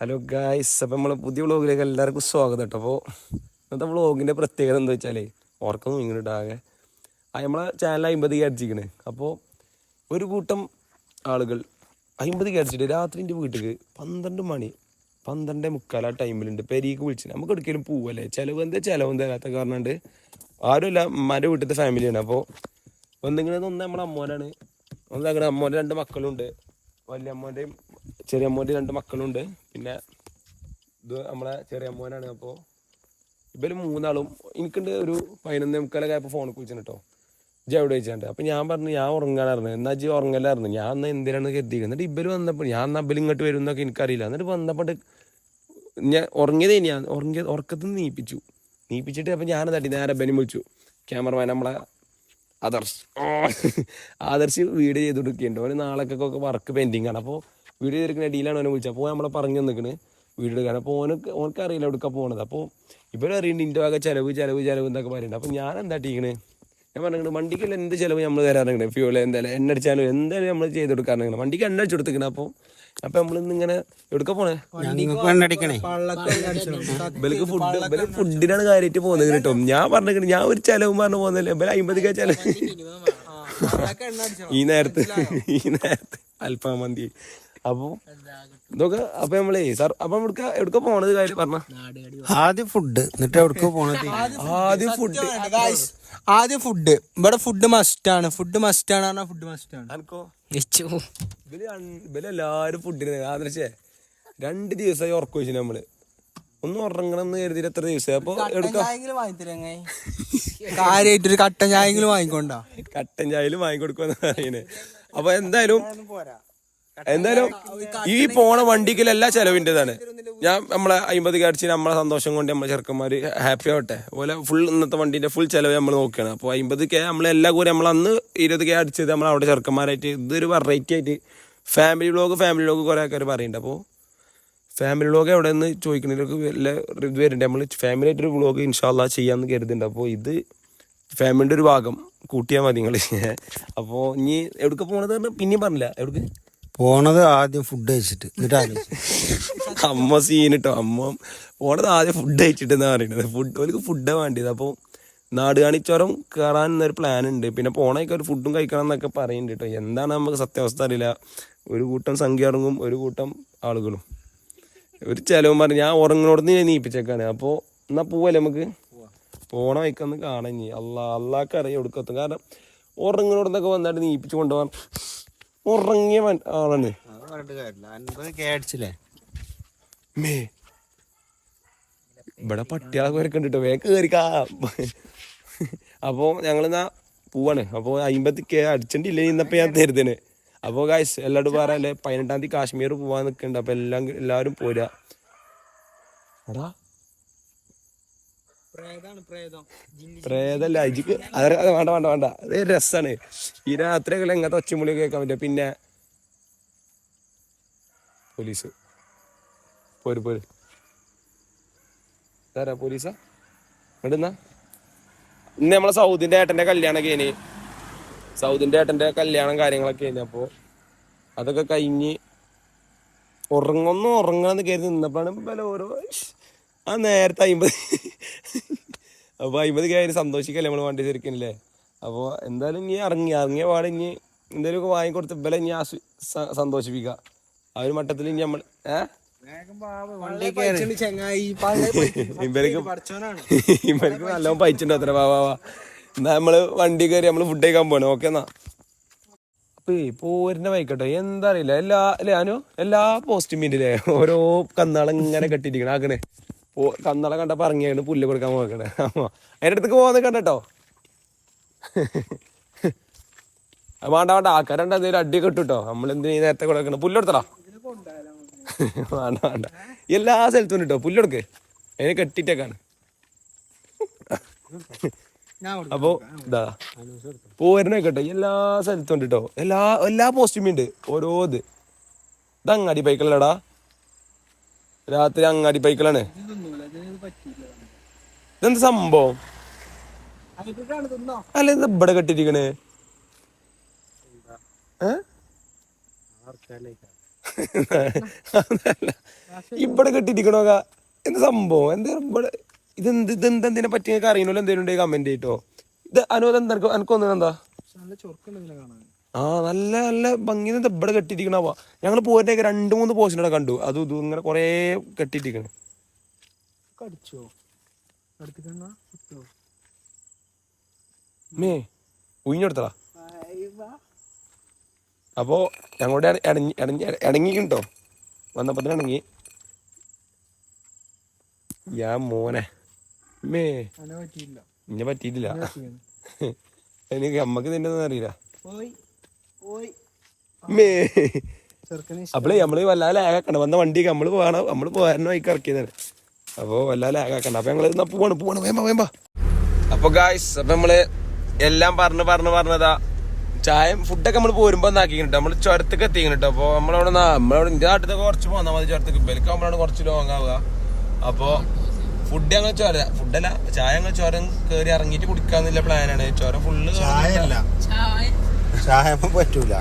Hello guys അപ്പം നമ്മൾ പുതിയ വ്ളോഗിലേക്ക് എല്ലാവർക്കും സ്വാഗതം കേട്ടോ. അപ്പോൾ ഇന്നത്തെ വ്ളോഗിന്റെ പ്രത്യേകത എന്താ വെച്ചാൽ ഓർക്കൊന്നും ഇങ്ങനെ ആ നമ്മളെ ചാനൽ അമ്പത് അടിച്ചിരിക്കണ്. അപ്പോൾ ഒരു കൂട്ടം ആളുകൾ അമ്പത് അടിച്ചിട്ട് രാത്രി എന്റെ വീട്ടിൽ പന്ത്രണ്ട് മണി പന്ത്രണ്ട് മുക്കാൽ ആ ടൈമിലുണ്ട് പെരീക്ക് വിളിച്ചു നമുക്ക് എടുക്കലും പോവല്ലേ? ചിലവ് എന്താ? ചിലവും തരാത്ത കാരണം ആരുമില്ല അമ്മമാരുടെ വീട്ടിലത്തെ ഫാമിലിയാണ് അപ്പോൾ ഒന്നിങ്ങനെ ഒന്ന് നമ്മുടെ അമ്മോനാണ്. ഒന്ന് അങ്ങനെ അമ്മോന്റെ രണ്ട് മക്കളുണ്ട്. വലിയ അമ്മോന്റെയും ചെറിയ അമ്മോന്റെ രണ്ട് മക്കളുണ്ട്. പിന്നെ ഇത് നമ്മളെ ചെറിയ അമ്മോനാണ്. അപ്പോൾ ഇവർ മൂന്നാളും എനിക്കുണ്ട് ഒരു പതിനൊന്നേ മുക്കാലൊക്കെ ആയപ്പോൾ ഫോണിൽ കുളിച്ചു കേട്ടോ ജി എവിടെ വെച്ചാണ്ട് അപ്പം ഞാൻ പറഞ്ഞു ഞാൻ ഉറങ്ങാനായിരുന്നു. എന്നാ ജി ഉറങ്ങലായിരുന്നു. ഞാൻ എന്നാൽ എന്തിനാണ് കരുതിയത് എന്നിട്ട് ഇവർ വന്നപ്പോൾ ഞാൻ എന്നാൽ ഇവർ ഇങ്ങോട്ട് വരും എന്നൊക്കെ എനിക്കറിയില്ല. എന്നിട്ട് വന്നപ്പോൾ ഞാൻ ഉറങ്ങിയതേ ഞാൻ. ഉറങ്ങിയ ഉറക്കത്തിൽ നിന്ന് നീപ്പിച്ചു. നീപ്പിച്ചിട്ട് അപ്പം ഞാൻ തട്ടി നേരെ ബനി വിളിച്ചു. ക്യാമറമാൻ നമ്മളെ ആദർശ്. ആദർശ് വീഡിയോ ചെയ്ത് കൊടുക്കുകയുണ്ട് ഒരു നാളൊക്കെ വർക്ക് പെൻഡിങ് ആണ്. അപ്പോൾ വീഡിയോ ചെയ്തിരിക്കുന്ന ഡീലാണ് ഓനെ വിളിച്ചത്. അപ്പോൾ നമ്മളെ പറഞ്ഞു നിൽക്കണ് വീഡിയോ എടുക്കാൻ. അപ്പോൾ ഓനക്ക് ഓനക്ക് അറിയില്ല എവിടെക്കാ പോകണത് അപ്പോൾ ഇവരറിയുന്നുണ്ട് ഇന്റെ വക ചിലവ് ചിലവ് ചിലവ് എന്നൊക്കെ പറയുന്നുണ്ട് അപ്പോൾ ഞാൻ എന്താ ടീക്കണ്? ഞാൻ പറഞ്ഞിട്ട് വണ്ടിക്കെല്ലാം എന്ത് ചിലവ് നമ്മൾ തരാറുണ്ട് ഫ്യൂൾ എന്തായാലും എണ്ണ അടിച്ചാലും എന്തായാലും നമ്മൾ ചെയ്ത് കൊടുക്കാറുണ്ട് വണ്ടിക്ക് എണ്ണ അടിച്ചു കൊടുത്തിക്കണം. അപ്പോൾ അപ്പം നമ്മൾ ഇന്നിങ്ങനെ എവിടെക്ക പോണേ? ബലക്ക് ഇവർക്ക് ഫുഡ് ഇവർ ഫുഡിനാണ് കാര്യമായിട്ട് പോകുന്നത് കേട്ടോ. ഞാൻ പറഞ്ഞിട്ട് ഞാൻ ഒരു ചെലവും പറഞ്ഞു പോകുന്നില്ല. ഇവർ അമ്പതിക്ക ചെലവ്. ഈ നേരത്ത് ഈ നേരത്ത് അൽഫാം മന്തി. അപ്പൊ ഇതൊക്കെ അപ്പൊ നമ്മളേ സാർ അപ്പൊ എവിടുക്ക എവിടുക്ക പോണത് കാര്യം പറഞ്ഞ? ആദ്യം ഫുഡ് എന്നിട്ട് എവിടേക്ക് പോണത്? ആദ്യം ഫുഡ് ആദ്യം ഫുഡ് ഇവിടെ ഫുഡ് മസ്റ്റ് ആണ്. ഫുഡ് മസ്റ്റ് ആണ് പറഞ്ഞാൽ ഫുഡ് മസ്റ്റ് ആണ്. എല്ലാരും ഫുഡിന് ആദർശേ രണ്ട് ദിവസമായി ഉറക്കം വെച്ചു നമ്മൾ. ഒന്ന് ഉറങ്ങണം എന്ന് കരുതിയിട്ട് എത്ര ദിവസമായി അപ്പൊ എടുക്ക. കാര്യമായിട്ടൊരു കട്ടൻ ചായെങ്കിലും വാങ്ങിക്കൊണ്ടാ. കട്ടൻ ചായയിലും വാങ്ങിക്കൊടുക്കുമെന്ന് പറയുന്നത് അപ്പൊ എന്തായാലും എന്തായാലും ഈ പോണ വണ്ടിക്കിൽ എല്ലാ ചെലവിന്റെതാണ് ഞാൻ നമ്മളെ അമ്പത് കാടിച്ച് നമ്മളെ സന്തോഷം കൊണ്ട് നമ്മളെ ചെറുക്കന്മാര് ഹാപ്പി ആവട്ടെ. അതുപോലെ ഫുൾ ഇന്നത്തെ വണ്ടിന്റെ ഫുൾ ചെലവ് നമ്മൾ നോക്കുകയാണ് അപ്പോൾ അമ്പത് കെ നമ്മൾ എല്ലാ കൂടെ നമ്മൾ അന്ന് ഇരുപത് കെ അടിച്ചത് നമ്മൾ അവിടെ ചെറുക്കന്മാരായിട്ട് ഇതൊരു വെറൈറ്റി ആയിട്ട് ഫാമിലി വ്ലോഗ് ഫാമിലി വ്ലോഗ് കുറെ ആൾക്കാർ പറയുന്നുണ്ട് അപ്പോൾ ഫാമിലി വ്ലോഗ് എവിടെ നിന്ന് ചോദിക്കുന്നതിലൊക്കെ വല്ല ഇത് വരുന്നുണ്ട് നമ്മൾ ഫാമിലി ആയിട്ടൊരു വ്ലോഗ് ഇൻഷാല്ല ചെയ്യാമെന്ന് കരുതുന്നുണ്ട്. അപ്പോൾ ഇത് ഫാമിലിന്റെ ഒരു ഭാഗം കൂട്ടിയാൽ മതി നിങ്ങൾ അപ്പോൾ ഇനി എവിടേക്ക് പോണത് പറഞ്ഞാൽ പിന്നെയും പറഞ്ഞില്ല. എവിടേക്ക്? പോണത് ആദ്യം ഫുഡ് കഴിച്ചിട്ട്. എന്നിട്ട് അമ്മ സീൻ കേട്ടോ അമ്മ പോണത് ആദ്യം ഫുഡ് കഴിച്ചിട്ട് എന്നാ പറയുന്നത് ഫുഡ് ഓർക്ക് ഫുഡാണ് വേണ്ടിയത്. അപ്പോൾ നാട് കാണിച്ചോരം കയറാൻ എന്നൊരു പ്ലാൻ ഉണ്ട്. പിന്നെ പോണേക്ക് ഒരു ഫുഡും കഴിക്കണം എന്നൊക്കെ പറയുന്നുണ്ട് കേട്ടോ. എന്താണ് നമുക്ക് സത്യാവസ്ഥ അറിയില്ല. ഒരു കൂട്ടം സംഖ്യ ഇറങ്ങും ഒരു കൂട്ടം ആളുകളും. ഒരു ചിലവും പറഞ്ഞു ഞാൻ ഉറങ്ങിനോടത്ത് ഞാൻ നീപ്പിച്ചേക്കാണ്. അപ്പോൾ എന്നാ പോവല്ലേ നമുക്ക് പോണ വൈക്കൊന്ന് കാണാൻ അല്ലാ അള്ളാഹ്ക്ക് അറിയാം എടുക്കത്തും കാരണം ഉറങ്ങിനോടത്തൊക്കെ വന്നിട്ട് നീപ്പിച്ച് കൊണ്ടുപോകാൻ ഉറങ്ങിയ ആളാണ്. മേ ഇവിടെ പട്ടികളൊക്കെ വരെ കണ്ടിട്ടോ വേഗം കയറിക്കാ അപ്പോൾ ഞങ്ങളെന്നാ പോവാണ്. അപ്പോൾ അമ്പത്തി കെ അടിച്ചിട്ടില്ല ഇന്നപ്പോൾ ഞാൻ തരുതേന് അപ്പോൾ ഗായ്സ് എല്ലാവരും പറയാല്ലേ പതിനെട്ടാം തീയതി കാശ്മീർ പോവാൻ നിൽക്കുന്നുണ്ട് അപ്പോൾ എല്ലാം എല്ലാവരും പോരാ. എടാ പ്രേതല്ല അജിക്ക് അത് വേണ്ട വേണ്ട വേണ്ട അത് രസാണ്. ഈ രാത്രിയൊക്കെ എങ്ങനത്തെ ഒച്ചമുളി കേൾക്കാൻ പറ്റും പിന്നെ പോലീസ്. പോര് പോര്. ഇതാരാ പോലീസാ? ഇവിടുന്ന ഇന്ന്. നമ്മളെ സൗദിന്റെ ഏട്ടന്റെ കല്യാണമൊക്കെ ഇനി സൗദിന്റെ ഏട്ടന്റെ കല്യാണം കാര്യങ്ങളൊക്കെ ഇനി അപ്പോ അതൊക്കെ കഴിഞ്ഞ് ഉറങ്ങൊന്നും ഉറങ്ങണമെന്ന് കരുതി നിന്നപ്പോഴാണ് ഓരോ. ആ നേരത്തെ അമ്പത് അപ്പൊ അമ്പത് കയറി സന്തോഷിക്കല്ലേ നമ്മൾ വണ്ടി ശരിക്കല്ലേ അപ്പോൾ എന്തായാലും ഇനി ഇറങ്ങി ഇറങ്ങിയ പാടെ ഇനി എന്തെങ്കിലുമൊക്കെ വാങ്ങിക്കൊടുത്ത് ഇവലെ ഇനി ആസ്വ- സ- സന്തോഷിപ്പിക്കുക ആ ഒരു മട്ടത്തിൽ ഇനി നമ്മൾ ഏഹ് ചങ്ങായി. ഇവർക്ക് നല്ലോണം പൈച്ചുണ്ടോ അത്ര വാ വാ വാ. എന്നാ നമ്മൾ വണ്ടി കയറി നമ്മൾ ഫുഡ് കഴിക്കാൻ പോണേ ഓക്കെ എന്നാ. അപ്പൊ പോരിന്റെ വൈക്കട്ടെ എന്താ അറിയില്ല. എല്ലാ അല്ലേ അനു? എല്ലാ പോസ്റ്റും മിന്നില്ലേ ഓരോ കന്നാളം ഇങ്ങനെ കെട്ടിയിരിക്കണം ആക്കണേ. പോ കന്നാളം കണ്ടപ്പോൾ ഇറങ്ങിയാണ് പുല്ല് കൊടുക്കാൻ നോക്കണേ അമ്മ അതിന്റെ അടുത്തേക്ക് പോകാൻ കണ്ടോ വേണ്ട വേണ്ട ആൾക്കാരുണ്ട് എന്തെങ്കിലും അടി കെട്ടുട്ടോ നമ്മൾ എന്തിനാ ഈ നേരത്തെ കൊടുക്കണം പുല്ലെടുത്തടാ വേണ്ട വേണ്ട. എല്ലാ സ്ഥലത്തും കേട്ടോ പുല്ലെടുക്ക് അതിനെ കെട്ടിട്ടേക്കാണ് അപ്പോ ഇതാ. പോരുന്ന കേട്ടോ. എല്ലാ സ്ഥലത്തും ഉണ്ട് കേട്ടോ എല്ലാ എല്ലാ പോസ്റ്റും ഉണ്ട്. ഓരോ ഇത്. ഇതങ്ങാടി ബൈക്കിലടാ രാത്രി അങ്ങാടി പൈക്കളാണ് ഇതെന്ത് സംഭവം? അല്ല ഇത് ഇവിടെ കെട്ടിരിക്കണേ ഇവിടെ കെട്ടിരിക്കണോ എന്ത് സംഭവം? എന്താ ഇവിടെ ഇതെന്ത് എന്ത് എന്തിനെ പറ്റി? അറിയണല്ലോ എന്തെങ്കിലും കമന്റ് ചെയ്തോ ഇത് അനുവദം എന്താ എനിക്കൊന്നും എന്താ? ആ നല്ല നല്ല ഭംഗി എന്താ ഇവിടെ കെട്ടിയിരിക്കണവാ ഞങ്ങൾ പോയിട്ട് രണ്ട് മൂന്ന് പോസ്റ്റിനെ കണ്ടു. അത് ഇത് ഇങ്ങനെ കുറേ കെട്ടിയിരിക്കണ്. കടിച്ചോ മേ ഉയിഞ്ഞെടുത്തടാ അപ്പോ ഞങ്ങളുടെ ഇണങ്ങി ഇണങ്ങി ഇടങ്ങിട്ടോ വന്നപ്പോ തന്നെ ഇടങ്ങി. യാ മോനെ. മേ ഇന്നെ പറ്റിയിട്ടില്ല. എനിക്ക് അമ്മയ്ക്ക് നിന്നെ ഒന്നും അറിയില്ല. അപ്പളേ നമ്മൾ വല്ലാതെ ലാഗാക്കണ്ട വന്ന വണ്ടി നമ്മൾ പോകണം. നമ്മൾ പോകാനോ ഈ ഇറക്കിയതാണ്. അപ്പൊ വല്ലാതെ ലാഗാക്കണ്ട അപ്പൊ ഞങ്ങൾ എന്നാ പോവാണ്? പോവാണ്. വേമ്പ വേമ്പ. അപ്പൊ ഗായ്സ് അപ്പൊ നമ്മൾ എല്ലാം പറഞ്ഞു പറഞ്ഞു പറഞ്ഞതാ. ചായം ഫുഡൊക്കെ നമ്മൾ പോരുമ്പോ ഒന്നാക്കിട്ടോ നമ്മൾ ചുരത്തേക്ക് എത്തിക്കണം അപ്പൊ നമ്മളവിടെ നമ്മളവിടെ ഇന്ത്യ നാട്ടിലൊക്കെ കുറച്ച് പോന്നാ മതി ചുരത്തേക്ക്. ബെൽക്ക് നമ്മളാണ് കുറച്ച് ലോങ് ആവുക. അപ്പൊ ഫുഡ് ഞങ്ങൾ ചോര ഫുഡല്ല ചായ ഞങ്ങൾ ചോരം കയറി ഇറങ്ങിയിട്ട് കുടിക്കാന്നുള്ള പ്ലാനാണ് ചോര ഫുള്ള് ചായല്ല ചായ പറ്റൂല.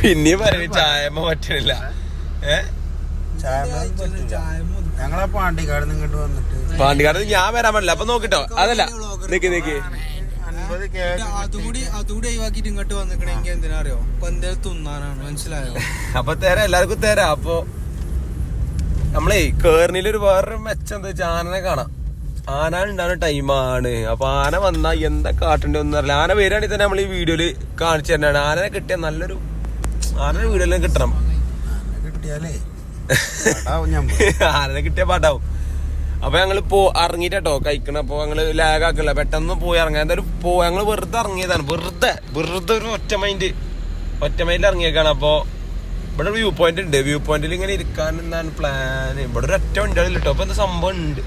പിന്നെയും പറയും ചായമ പറ്റണില്ല. ഏഹ് ഞങ്ങളെ പാണ്ടിക്കാട് ഇങ്ങോട്ട് വന്നിട്ട്. പാണ്ടിക്കാട് ഞാൻ വരാൻ പറ്റില്ല. അപ്പൊ നോക്കിട്ടോ. അതല്ല. നിക്ക് നിക്ക്. അൻപത് അതുകൂടി അതുകൂടി ഒഴിവാക്കിട്ട് ഇങ്ങോട്ട് വന്നിക്കണെങ്കിൽ എന്തിനാ അറിയോ എന്തേലും തിന്നാനാണ്. മനസ്സിലായോ? അപ്പൊ തരാം. എല്ലാവർക്കും തരാം. അപ്പൊ നമ്മളേ കേറിനിലൊരു വേറൊരു മെച്ചം എന്താ ചാനനെ കാണാം. ആന ഉണ്ടാവുന്ന ടൈമാണ് അപ്പൊ ആന വന്നാ എന്താ കാട്ടേണ്ടി ഒന്നും അറിയില്ല. ആന വരികയാണെങ്കിൽ തന്നെ നമ്മൾ ഈ വീഡിയോയിൽ കാണിച്ചു തരണാണ് ആനനെ കിട്ടിയ നല്ലൊരു ആനനെ വീഡിയോയിലും കിട്ടണം. കിട്ടിയാലേ ആനനെ കിട്ടിയ പാട്ടാവും അപ്പൊ ഞങ്ങൾ പോ ഇറങ്ങിട്ടോ കഴിക്കണം. അപ്പൊ ഞങ്ങൾ ലാഗ് ആക്കില്ല പെട്ടെന്ന് പോയി ഇറങ്ങാൻ. എന്തായാലും പോ ഞങ്ങൾ വെറുതെ ഇറങ്ങിയതാണ്. വെറുതെ വെറുതെ ഒരു ഒറ്റ മൈൻഡ് ഒറ്റ മൈൻഡിൽ ഇറങ്ങിയേക്കാണ്. അപ്പൊ ഇവിടെ ഒരു വ്യൂ പോയിന്റ് ഉണ്ട്. വ്യൂ പോയിന്റിൽ ഇങ്ങനെ ഇരിക്കാൻ എന്താണ് പ്ലാൻ ഇവിടെ ഒരു ഒറ്റ വണ്ടികളിൽ കേട്ടോ അപ്പൊ എന്താ സംഭവം ഉണ്ട്?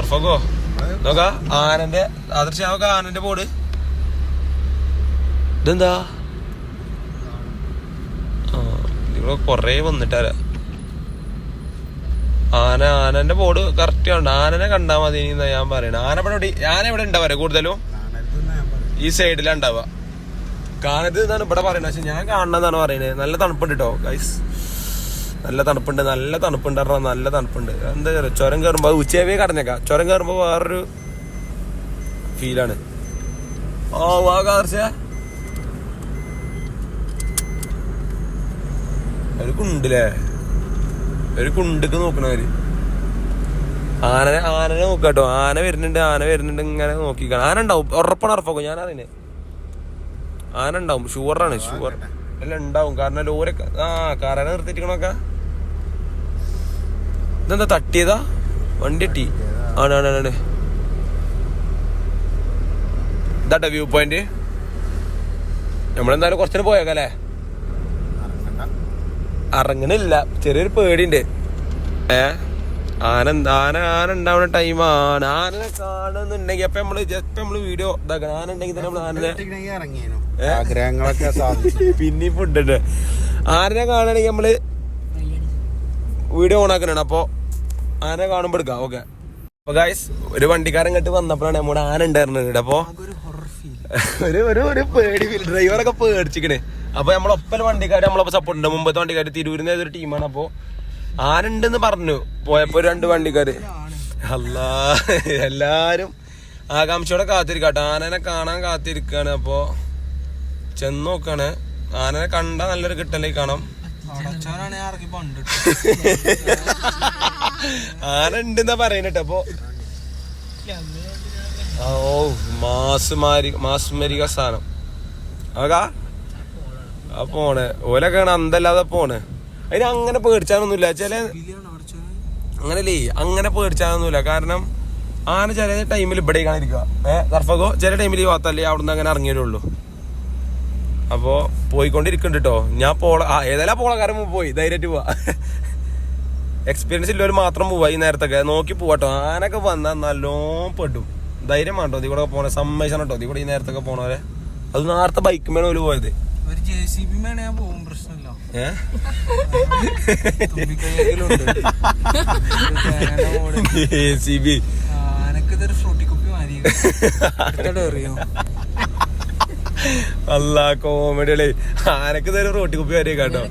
അർഫക്കോ നോക്ക ആനന്റെ ആദർശ നോക്ക ആനന്റെ ബോർഡ് ഇതെന്താ? ഇവിടെ കൊറേ വന്നിട്ടാരാ? ആന ആനന്റെ ബോർഡ് കറക്റ്റ് ഉണ്ട് ആനനെ കണ്ടാ മതി ഞാൻ പറയണ. ആന ഇവിടെ ആന ഇവിടെ ഉണ്ടാവാ കൂടുതലും? ഈ സൈഡിലാ ഉണ്ടാവുക കാണരുത് എന്നാണ് ഇവിടെ പറയുന്നത്. പക്ഷെ ഞാൻ കാണണമെന്നാണ് പറയുന്നത്. നല്ല തണുപ്പുണ്ട് കേട്ടോ ഗൈസ് നല്ല തണുപ്പുണ്ട് നല്ല തണുപ്പുണ്ട് പറഞ്ഞാൽ നല്ല തണുപ്പുണ്ട്. എന്താ പറയുക ചുരം കയറുമ്പോ അത് ഉച്ചയാവേ കടഞ്ഞേക്കാം ചുരം കയറുമ്പോ വേറൊരു ഫീലാണ് ഓ വാ കാർച്ച. ഒരു കുണ്ടില്ലേ ഒരു കുണ്ടിക്ക് നോക്കണവര് ആനനെ ആനനെ നോക്കാട്ടോ ആന വരുന്നുണ്ട് ആന വരുന്നുണ്ട് ഇങ്ങനെ നോക്കിക്കണം. ആന ഉണ്ടാവും ഉറപ്പാണ് ഉറപ്പാക്കും. ഞാൻ അറിയുന്നേ ആന ഉണ്ടാവും ഷുവറാണ് ഷുവർ അല്ല ഉണ്ടാവും. കാരണം ലോരൊക്കെ ആ കാറാനെ നിർത്തിയിട്ടിക്കണൊക്കെ ഇതെന്താ തട്ടിയതാ? വണ്ടി തട്ടി ആണ് ആണ് ആണ്. ഇതാട്ടെ വ്യൂ പോയിന്റ് നമ്മളെന്തായാലും കുറച്ചു പോയേക്കല്ലേ? അറങ്ങണില്ല ഇറങ്ങണില്ല. ചെറിയൊരു പേടിയുണ്ട്. ഏ? ആന ആന ആന ഉണ്ടാവുന്ന ടൈമാണ് ആനനെ കാണുന്നുണ്ടെങ്കിൽ അപ്പൊ നമ്മൾ ജസ്റ്റ് നമ്മൾ വീഡിയോ ഇതാക്കണം. ആന ഉണ്ടെങ്കിൽ തന്നെ നമ്മൾ ആനനെ ആഗ്രഹങ്ങളൊക്കെ പിന്നെ ഫുഡ് ഉണ്ട്. ആനനെ കാണുകയാണെങ്കിൽ നമ്മൾ വീഡിയോ ഓൺ ആക്കണാണ് അപ്പൊ ആന കാണുമ്പോ എടുക്കാം. ഓക്കെ അപ്പൊ ഗായ്സ് ഒരു വണ്ടിക്കാരൻ ഇങ്ങോട്ട് വന്നപ്പോഴാണ് നമ്മുടെ ആന ഉണ്ടായിരുന്നത് ഇവിടെ. അപ്പൊ ഒരു ഒരു ഒരു പേടി ഫീൽ ഡ്രൈവറൊക്കെ പേടിച്ചിക്കണേ. അപ്പൊ നമ്മളൊപ്പം വണ്ടിക്കാർ നമ്മളൊപ്പം സപ്പോർട്ട് ഉണ്ട്. മുമ്പത്തെ വണ്ടിക്കാർ തിരൂരിന്ന് ഏതൊരു ടീമാണ് അപ്പൊ ആനുണ്ടെന്ന് പറഞ്ഞു. പോയപ്പോ രണ്ട് വണ്ടിക്കാര്. അല്ലാ എല്ലാരും ആകാംക്ഷയോടെ കാത്തിരിക്കട്ടെ. ആനനെ കാണാൻ കാത്തിരിക്കാണ്. അപ്പൊ ചെന്ന് നോക്കാണ്. ആനനെ കണ്ട നല്ലൊരു കിട്ടലേക്ക് കാണാം. ആന ഉണ്ടെന്നാ പറയുന്നത് അപ്പൊ ഓ മാസുമാരി മാസുമരിക സാധനം. ആകാ ആ പോണേ. ഓലൊക്കെ അന്തല്ലാതെ പോണേ. അതിന് അങ്ങനെ പേടിച്ചാനൊന്നുമില്ല. ചില അങ്ങനല്ലേ? അങ്ങനെ പേടിച്ചാനൊന്നുമില്ല. കാരണം ആന ചില ടൈമിൽ ഇവിടെ കാണിക്കുക ഏഹ് കർഫകോ? ചില ടൈമിൽ ഈ ഭാഗത്തല്ലേ അവിടുന്ന് അങ്ങനെ ഇറങ്ങിയേ അപ്പോ പോയിക്കൊണ്ടിരിക്കുന്നുണ്ട് കേട്ടോ ഞാൻ പോള ആ ഏതായാലും പോളക്കാരൻ പോയി. ധൈര്യമായിട്ട് പോവാ. എക്സ്പീരിയൻസ് ഇല്ലവർ മാത്രം പോവാ ഈ നേരത്തൊക്കെ. നോക്കി പോവാട്ടോ ആനൊക്കെ വന്നാൽ നല്ലോണം പെടും. ധൈര്യം വേണ്ടോ ഇതിൽ കൂടെ പോണേ. സമ്മതിച്ചാണ് കേട്ടോ ഇതിൽ കൂടെ ഈ നേരത്തൊക്കെ പോണവരെ. അത് നേരത്തെ ബൈക്കുമേണ് ഒരു പോയത്. ഒരു ജെ സി ബി മേണ ഞാൻ പോകും. പ്രശ്നമില്ല. തുമ്പിക്കൈയിലുണ്ട് സി ബി ആനക്കിതൊരു മാറി അറിയോ അല്ല കോമഡികളെ ആനക്ക് തരും റോട്ടി കുപ്പി വരെ കേട്ടോ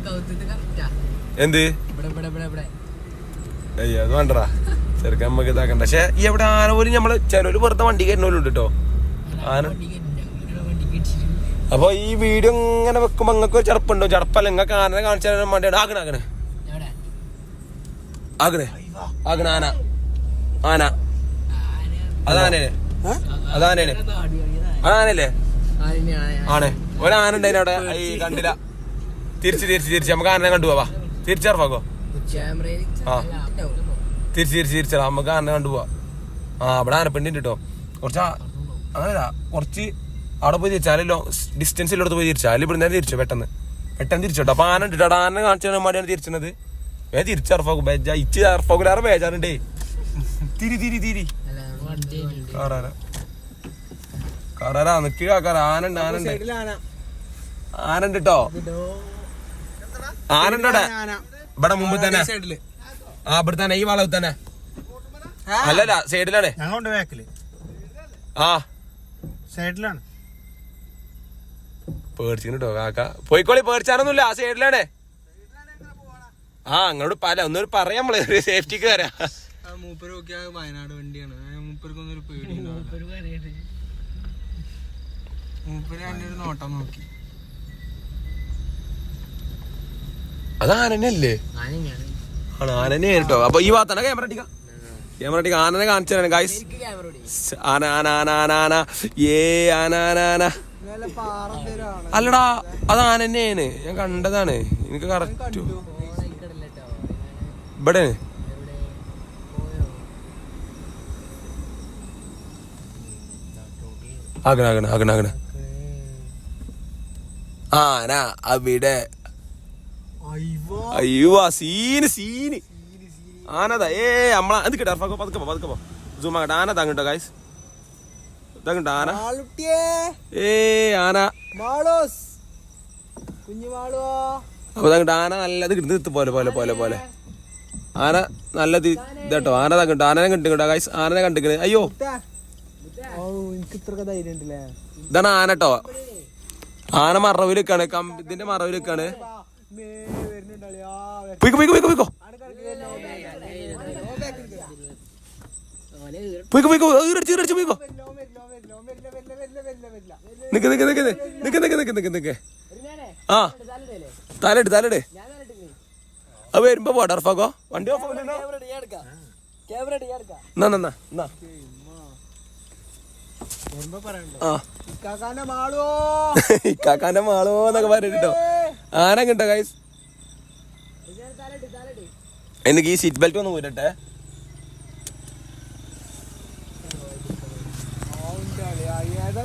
എന്ത്? അയ്യോ അത് വേണ്ടടാ. ചെറുക്കൻ നമുക്ക് ഇതാക്കണ്ട. പക്ഷെ ഈ എവിടെ ആന പോലും നമ്മൾ ചിലര് വെറുതെ വണ്ടി കയറുന്നവരുണ്ട് കേട്ടോ. ആന അപ്പൊ ഈ വീഡിയോ ഇങ്ങനെ വെക്കുമ്പോ നിങ്ങൾക്ക് ഒരു ചെറുപ്പുണ്ടോ ചെറുപ്പല്ല നിങ്ങൾക്ക് ആനനെ കാണിച്ചു തരാൻ വേണ്ടിയാണ് ആകണ ആകണേ ആകണേ ആകണ ആന. ആന. അതാനേ അതാനേ അതാനല്ലേ ആണ്. ഒരാന ഉണ്ടായിന് അവിടെ ഈ കണ്ടില്ല തിരിച്ച് തിരിച്ച് തിരിച്ച്. നമുക്ക് ആനനെ കണ്ടുപോവാ തിരിച്ചറപ്പാക്കോ ആ. തിരിച്ച് തിരിച്ച് തിരിച്ചടാ നമുക്ക് ആനനെ കണ്ടുപോവാ ആ അവിടെ ആനപ്പെണ്ണിണ്ട് കേട്ടോ കുറച്ച് അങ്ങനെയല്ല. കുറച്ച് അവിടെ പോയി തിരിച്ചാലല്ലോ ഡിസ്റ്റൻസ് ഉള്ളിടത്ത് പോയി തിരിച്ചാൽ ഇവിടെ നേരെ തിരിച്ചു പെട്ടെന്ന്. പെട്ടെന്ന് തിരിച്ചോട്ടോ അപ്പൊ ആന ഉണ്ട്. കേട്ടോ ആന കാണിച്ചു തരാൻ വേണ്ടിയാണ് തിരിച്ചത്. വേ തിരിച്ചറപ്പാക്കും ബേജ. ഇച്ച് അറപ്പാക്കൂലേറെ ബേജാറുണ്ടേ. തിരി തിരി തിരി. കാറാര കാറാര നിക്ക് കാക്കാര ആനണ്ട് ആനണ്ട്. ആനണ്ട് കേട്ടോ ആനണ്ട് ഇവിടെ മുമ്പ് തന്നെ. ആ ഇവിടെ തന്നെ ഈ വളവ് തന്നെ. അല്ലല്ല സൈഡിലാണ്. ഞങ്ങളുണ്ട് ബാക്കിൽ. ആ. സൈഡിലാണ്. പേടിച്ചിട്ടോ കാക്ക. പോയിക്കോളി പേടിച്ചാനൊന്നുമില്ല ആ സൈഡിലാണ്. ആ അങ്ങോട്ട് പല ഒന്നൊരു പറയാം നമ്മൾ സേഫ്റ്റിക്ക് വരാം. മൂപ്പര് വയനാട് വണ്ടിയാണ്. മൂപ്പർക്കൊന്നൊരു മൂപ്പർക്കൊന്നും ഒരു പേടിയുണ്ടാവില്ല മൂപ്പര് എന്റെ ഒരു നോട്ടം നോക്കി. അത് ആനനല്ലേ ആണ് ആനനെ കേട്ടോ അപ്പൊ ഈ ഭാഗത്താണ് ക്യാമറ അടിക്കാം ക്യാമറ അടിക്കാം ആനനെ കാണിച്ചു തരാം ഗായ്സ് ആന ആന ആന ആന ആന. ഏ ആന ആന ആന. അല്ലടാ അത് ആനന്നെയാണ്. ഞാൻ കണ്ടതാണ്. എനിക്ക് കറക്റ്റ് ഇവിടെ ആകണ ആകണ ആകണ ആകണ. ആന അവിടെ? അയ്യോ. Scene scene. ആനതാ. ഏ നമ്മളെ അത് കിട്ടാ പതുക്കെ പതുക്കെ പോ പതുക്കെ പോ. സൂം ആകട്ടെ ആന തങ്ങട്ടോ ഗായ്സ് ആന? ഏ ആന. അപ്പൊ തങ്ങട്ടോ ആന നല്ലത് കിട്ടുന്നത് പോലെ പോലെ പോലെ പോലെ. ആന നല്ലത് ഇതാട്ടോ. ആന തങ്ങട്ടോ ആനനെ കണ്ടിട്ടോ ഗായ്സ് ആനനെ കണ്ടിക്കണേ അയ്യോ. ഇതാണ് ആന കേട്ടോ. ആന മറവിലേക്കാണ് നിൽക്കാണ് ഇതിന്റെ മറവിലേക്കാണ്. പോയിക്കോ പോയിക്കോ പോയിക്കോ പോയിക്കോ. പോയിക്കോ പോയിക്കോ ഈറടിച്ച് ഈറടിച്ച് പോയിക്കോ. നിക്ക് നിക്ക് നിക്ക് നിക്ക് നിക്ക് നിക്ക് നിക്ക് നിക്ക് ആ. തലയിട് തലയിട്. അത് വരുമ്പോ പോട്ടെ ഉറപ്പാക്കോ? വണ്ടി ഓഫ് ആക്കില്ലല്ലോ എന്നാ എന്നാ എന്നാ. ഇക്കാക്കാന്റെ മാളോ? എന്നൊക്കെ പറഞ്ഞിട്ടോ ആന കിട്ടോ ഗൈസ് എനിക്ക് ഈ സീറ്റ് ബെൽറ്റ് ഒന്ന് പോരട്ടെ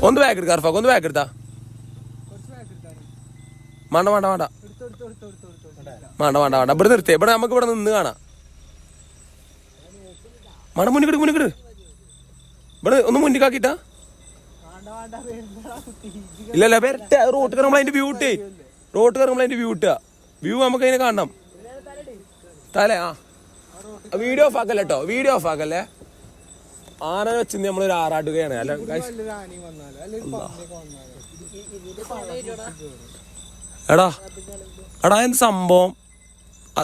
ഒന്ന് ബാക്ക് എടുക്കാം അർഫാക്ക് ഒന്ന് ബാക്ക് എടുത്താ? വേണ്ട വേണ്ട വേണ്ട. വേണ്ട വേണ്ട വേണ്ട. ഇവിടെ നിർത്തി. ഇവിടെ നമുക്ക് ഇവിടെ നിന്ന് കാണാം. വേണ്ട മുന്നിക്കിട് മുന്നിക്കിട്. ഇവിടെ ഒന്ന് മുന്നിക്കാക്കിട്ടാ. ഇല്ല ഇല്ല വരട്ടെ. റോട്ട് കയറുമ്പോൾ അതിന്റെ വ്യൂ ഇട്ടേ. റോട്ട് കയറുമ്പോൾ അതിന്റെ വ്യൂ ഇട്ടുക വ്യൂ നമുക്ക് അതിനെ കാണണം. തല ആ. വീഡിയോ ഓഫ് ആക്കല്ലേ കേട്ടോ വീഡിയോ ഓഫ് ആക്കല്ലേ? ആന വെച്ച് നമ്മളൊരു ആറാട്ടുകയാണ്. അല്ല. എടാ എടാ എന്ത് സംഭവം?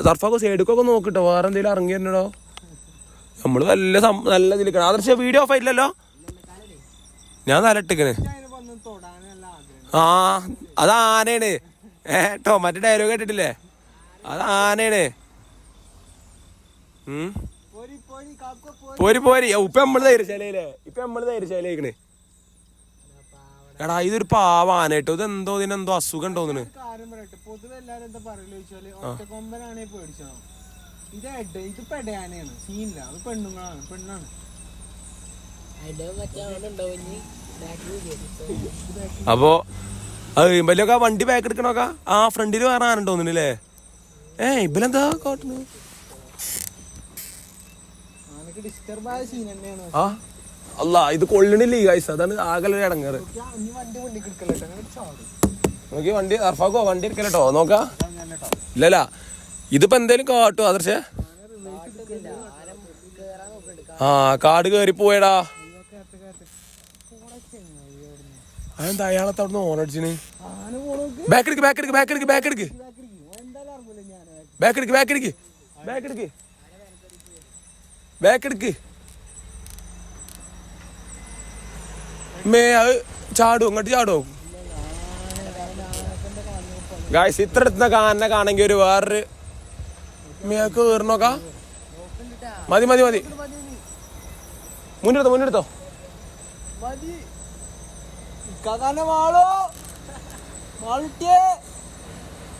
സർഫാക്കോ സൈഡിക്കൊക്കെ നോക്കിട്ടോ വേറെ എന്തെങ്കിലും ഇറങ്ങി തന്നെടോ നമ്മൾ നല്ല നല്ല ഇതിലേക്കാണ് ആദർശ വീഡിയോ ഓഫ് ആയില്ലല്ലോ ഞാൻ തലട്ടിക്കണ് ആ അത് ആനയാണ്. ഏ ട്ടോ മറ്റേ ഡയലോഗ് കേട്ടിട്ടില്ലേ? അത് ആനയാണ്. പോരി പോരി. ഇപ്പൊ നമ്മൾ ധൈര്യശാലയിലെ ഇപ്പൊ നമ്മൾ ധൈര്യശാലയിക്കണ് എടാ ഇതൊരു പാവാന കേട്ടോ ഇത് എന്തോ ഇതിനെന്തോ അസുഖം പറയട്ടെ പൊതുവെ എന്താ ഇത് ഇത് പെടയാനയാണ് സീനില്ല. അത് പെണ്ണുങ്ങളാണ്. പെണ്ണാണ്. അപ്പോ അത് ഇമ്പലൊക്കെ വണ്ടി ബാക്ക് എടുക്കണോക്കാ ആ ഫ്രണ്ടിൽ വേറെ ആന തോന്നുന്നില്ലേ ഏ ഇബലെന്താ തന്നെയാണ്. ആ അല്ല ഇത് കൊള്ളണില്ലേ ഈ ഗൈസ് അതാണ് ആകെ ഇടങ്ങേറ്. നോക്കി വണ്ടി അർഫാക്കോ വണ്ടി എടുക്കലട്ടോ നോക്കാ. ഇല്ലല്ല ഇതിപ്പോ എന്തേലും കാട്ടോ അതർശേ ആ കാട് കേറി പോയടാ അതെന്താ അയാളത്തെ അവിടുന്ന് ഓണടിച്ചിന് ആന പോണോക്ക് ബാക്ക് എടുക്ക് ബാക്ക് എടുക്ക് ബാക്ക് എടുക്ക് ബാക്ക് എടുക്ക് എന്തായാലും അറിയില്ല ഞാൻ ബാക്ക് എടുക്ക് ബാക്ക് എടുക്ക് ബാക്ക് എടുക്ക് ബാക്ക് എടുക്ക് മേ അത് ചാടും അങ്ങോട്ട് ചാടും ഗായ്സ് ഇത്ര എടുത്തുന്ന കാനെ കാണെങ്കിൽ ഒരു വേറൊരു മേക്ക് കയറണോക്കാ മതി മതി മതി. മുന്നെടുത്തോ മുന്നെടുത്തോ. ഇക്കാക്കാന്റെ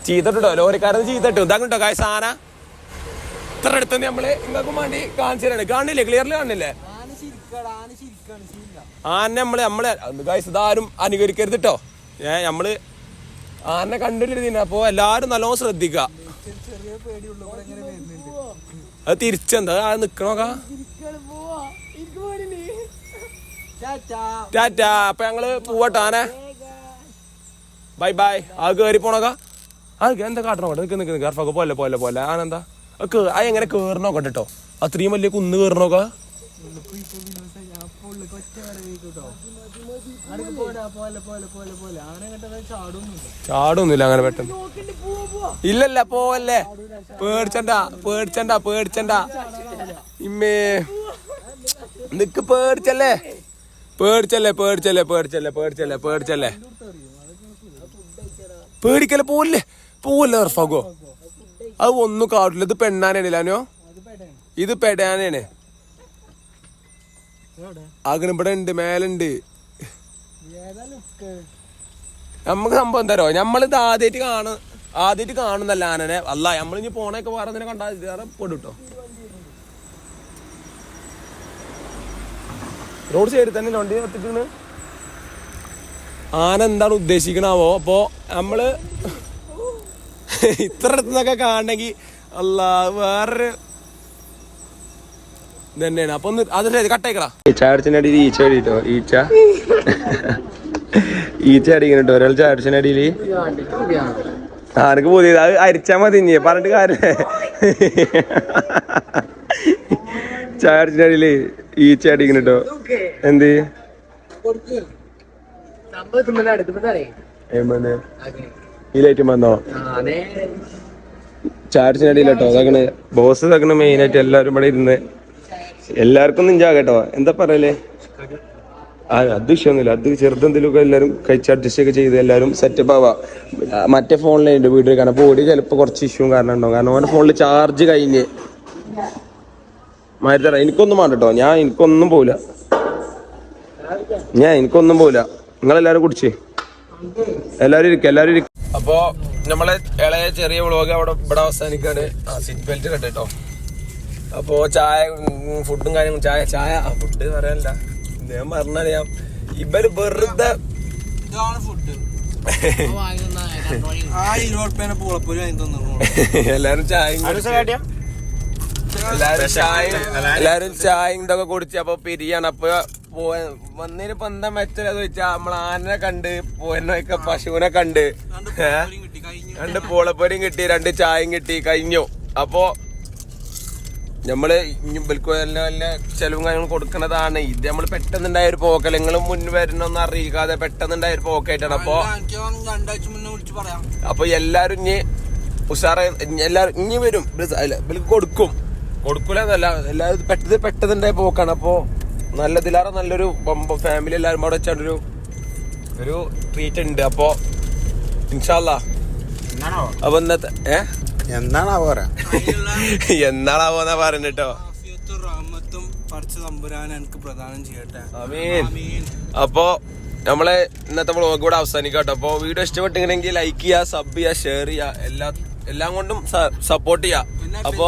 ചീത്തട്ടോ ലോറിക്കാരൻ ചീത്തട്ടു ഇതാ കായ സാന ഇത്ര അടുത്ത് നമ്മൾ ഇങ്ങക്കും വേണ്ടി കാണിച്ചാണ് കാണില്ലേ? ക്ലിയർലി കാണില്ലേ? ആന നമ്മൾ നമ്മളെ ഗായ്സ് ഇതാരും അനുകരിക്കരുത് കേട്ടോ ഏ നമ്മൾ ആനെ കണ്ടിട്ടിരുന്ന അപ്പൊ എല്ലാരും നല്ലോണം ശ്രദ്ധിക്കുക അത് തിരിച്ചെന്താ? നിക്കണോക്കാ ടാറ്റാ. അപ്പൊ ഞങ്ങൾ പോവട്ടാനെ ബൈ ബൈ. ആ കേറി പോണക ആ എന്താ കാട്ടണോ? നിക്ക് നിക്ക് അർഫൊക്കെ പോലെ പോലെ പോലെ. ആനെന്താ ആ എങ്ങനെ കേറണോ കേട്ടോ? അത്രയും വലിയ കുന്ന് ചാടൊന്നുമില്ല ചാടൊന്നുമില്ല അങ്ങനെ പെട്ടെന്ന്. ഇല്ലല്ല പോവല്ലേ. പേടിച്ചണ്ട പേടിച്ചണ്ട പേടിച്ചണ്ട. ഇമ്മേ. നിക്ക് പേടിച്ചല്ലേ? പേടിച്ചല്ലേ പേടിച്ചല്ലേ പേടിച്ചല്ലേ പേടിച്ചല്ലേ പേടിച്ചല്ലേ? പേടിക്കല്ലേ പോവില്ലേ പോവല്ലേ ഇർഫാഗോ അത് ഒന്നും കാട്ടില്ല. ഇത് പെണ്ണാനാണ് ലാനോ ഇത് പെടാനാണ്. അങ്ങനെ ഇവിടെ ഉണ്ട് മേലുണ്ട് നമ്മക്ക് സംഭവം എന്താരോ നമ്മളിത് ആദ്യമായിട്ട് കാണും ആദ്യമായിട്ട് കാണുന്നല്ല ആനനെ. അല്ല നമ്മളിഞ്ഞ് പോണൊക്കെ വേറെ കണ്ടാൽ വേറെ പൊടുട്ടോ റോഡ് സൈഡിൽ തന്നെ വണ്ടി നിർത്തിക്കണ് ആന എന്താണ് ഉദ്ദേശിക്കണാവോ? അപ്പോ നമ്മൾ ഇത്ര അടുത്തുനിന്നൊക്കെ കാണണമെങ്കിൽ അല്ല വേറൊരു തന്നെയാണ്. അപ്പൊ ഒന്ന് അത് കട്ടേക്കടാ ചാടിച്ചിന്റെ അടിയിൽ ഈച്ച അടിയിട്ടോ ഈച്ച? ഈച്ച അടിക്കുന്നുട്ടോ ഒരാൾ ചാടിച്ചിന്റെ അടിയിൽ ആനക്ക് പുതിയത് അത് അരിച്ചാ മതി ഇനി. പറഞ്ഞിട്ട് കാര്യല്ലേ ചാടിച്ചിന്റെ അടിയിൽ ഈച്ച അടിക്കുന്നുട്ടോ എന്ത്? ഈ ലൈറ്റ് വന്നോ? ചാടിച്ചിന്റെ അടിയിലട്ടോ അതാക്കണ് ബോസ് ഇതാക്കണ മെയിൻ ആയിട്ട് എല്ലാവരും ഇവിടെ ഇരുന്ന് എല്ലാവർക്കും നിഞ്ചാ കേട്ടോ എന്താ പറയലേ? ആ അത് വിഷയമൊന്നുമില്ല. അത് ചെറുതെന്തെങ്കിലുമൊക്കെ എല്ലാവരും കഴിച്ച് അഡ്ജസ്റ്റ് ഒക്കെ ചെയ്ത് എല്ലാവരും സെറ്റപ്പ് ആവാ. മറ്റേ മറ്റേ ഫോണിലുണ്ട് വീട്ടിൽ കാരണം ബോഡി ചിലപ്പോൾ കുറച്ച് ഇഷ്യൂ കാരണം ഉണ്ടാവും. കാരണം ഓന്റെ ഫോണിൽ ചാർജ് കഴിഞ്ഞ്. മാരുതറ എനിക്കൊന്നും വേണ്ട കേട്ടോ ഞാൻ എനിക്കൊന്നും പോവില്ല. ഞാൻ എനിക്കൊന്നും പോവില്ല. നിങ്ങളെല്ലാരും കുടിച്ചേ. എല്ലാരും ഇരിക്കും എല്ലാരും ഇരിക്കും. അപ്പോ നമ്മളെ ഇളയ ചെറിയ വ്ളോഗ് അവിടെ ഇവിടെ അവസാനിക്കാണ്. ആ സീറ്റ് ബെൽറ്റ് കെട്ടോ അപ്പോ ചായ ഫുഡും കാര്യങ്ങളും ചായ ചായ. ഫുഡ് പറയാനില്ല. ഞാൻ പറഞ്ഞറിയാം. ഇവർ വെറുതെ എല്ലാരും ഫുഡ് എല്ലാരും ചായ എല്ലാരും ചായയും ഇതൊക്കെ കുടിച്ച് അപ്പൊ പിരിയാണ്. അപ്പൊ വന്നതിന് വന്നതിനിപ്പോ എന്താ മെച്ചത് വെച്ചാ നമ്മൾ ആനനെ കണ്ട് പോയനൊക്കെ പശുവിനെ കണ്ട്. രണ്ട് പൂളപ്പൊരിയും കിട്ടി രണ്ട് ചായയും കിട്ടി കഴിഞ്ഞു. അപ്പോ നമ്മൾ ഇനി ഇവർക്ക് വല്ല വല്ല ചെലവും കാര്യങ്ങളും കൊടുക്കണതാണ്. ഇത് നമ്മൾ പെട്ടെന്നുണ്ടായ ഒരു പോക്കൽ നിങ്ങൾ മുന്നിൽ വരണമെന്ന് അറിയിക്കാതെ പെട്ടെന്നുണ്ടായ ഒരു പോക്കായിട്ടാണ്. അപ്പോ അപ്പൊ എല്ലാരും ഇനി ഉഷാറ എല്ലാരും ഇനി വരും. ഇവർ അല്ല, എന്നല്ല എല്ലാവരും പെട്ടത് പെട്ടതിന്റെ പോക്കാണ്. അപ്പോ നല്ല ഇതിലാറ നല്ലൊരു ഫാമിലി എല്ലാവരും അവിടെ വെച്ചാണ്ടൊരു ഒരു ട്രീറ്റ് ഉണ്ട്. അപ്പോ ഇൻഷാല്ല അപ്പൊ ഇന്നത്തെ ഏ? എന്നാണാ പറയാ? എന്നാളാവോന്നാ പറയുന്നത് കേട്ടോ ആഫിയത്തും റഹ്മത്തും പഠിച്ച എനിക്ക് പ്രദാനം ചെയ്യട്ടെ. ആമീൻ. ആമീൻ. അപ്പോ നമ്മളെ ഇന്നത്തെ വ്ളോഗ് കൂടെ അവസാനിക്കാം കേട്ടോ അപ്പൊ വീഡിയോ ഇഷ്ടപ്പെട്ടെങ്കിൽ ലൈക്ക് ചെയ്യാ സബ് ചെയ്യാ ഷെയർ ചെയ്യാ എല്ലാ എല്ലാം കൊണ്ടും സപ്പോർട്ട് ചെയ്യാ. പിന്നെ അപ്പോ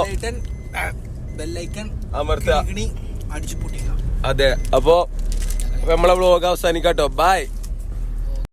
അമർത്തുക കിണി അടിച്ചു പൊട്ടിക്കുക അതെ. അപ്പോ നമ്മളെ വ്ലോഗ് അവസാനിക്കാട്ടോ. ബൈ